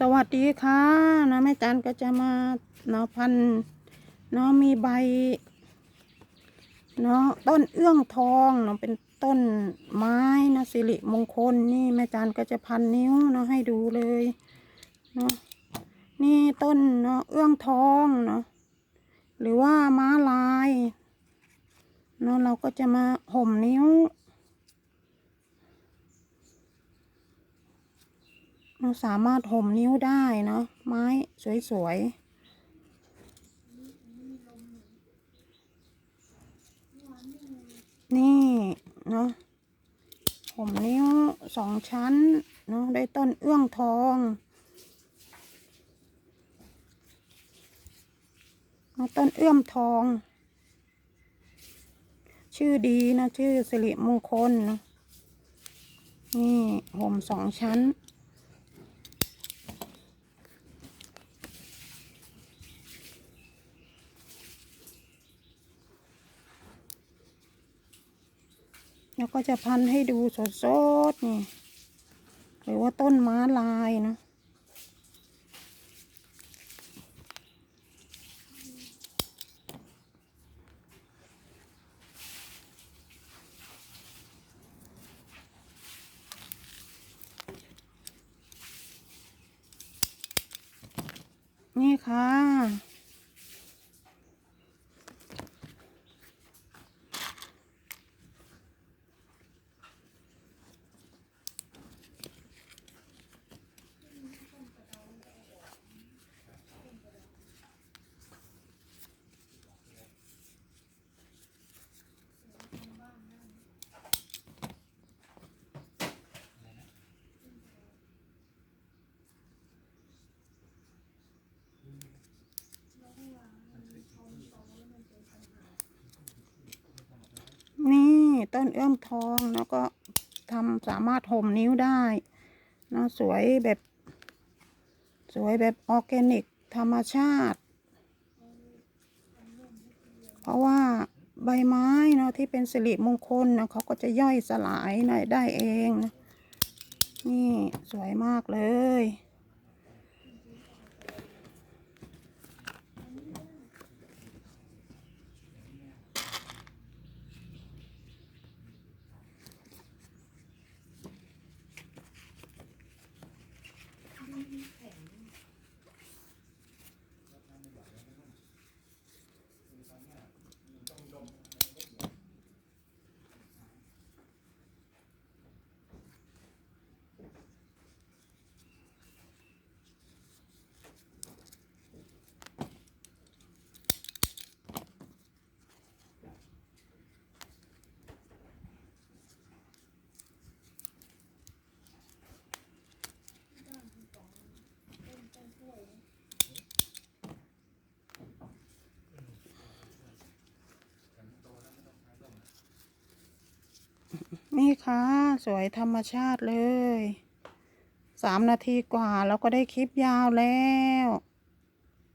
สวัสดีค่ะนะแม่จันก็จะมาเนาะพันเนาะมีใบเนาะต้นเอื้องทองเนาะเป็นต้นไม้นะสิริมงคลนี่แม่จันก็จะพันนิ้วเนาะให้ดูเลยเนาะนี่ต้นเนาะเอื้องทองเนาะหรือว่าม้าลายเนาะเราก็จะมาห่มนิ้ว เราสามารถห่มนิ้วได้เนาะไม้สวยๆนี่เนาะห่มนิ้วสองชั้นเนาะได้ต้นเอื้องทองเนาะต้นเอื้อมทอง ชื่อดีนะ ชื่อสิริมงคลนะนี่ห่มสองชั้น แล้วก็จะพันให้ดูสดๆนี่หรือว่าต้นม้าลายนะ นี่ค่ะ นี่ ต้นเอื้อมทองแล้วก็ทำสามารถห่มนิ้วได้นะสวยแบบ สวยแบบออร์แกนิก ธรรมชาติ เพราะว่าใบไม้เนาะที่เป็นสิริมงคลนะเขาก็จะย่อยสลายหน่อยได้เองนะนี่สวยมากเลย นี่ค่ะ สวยธรรมชาติเลย สามนาทีกว่าแล้วก็ได้คลิปยาวแล้ว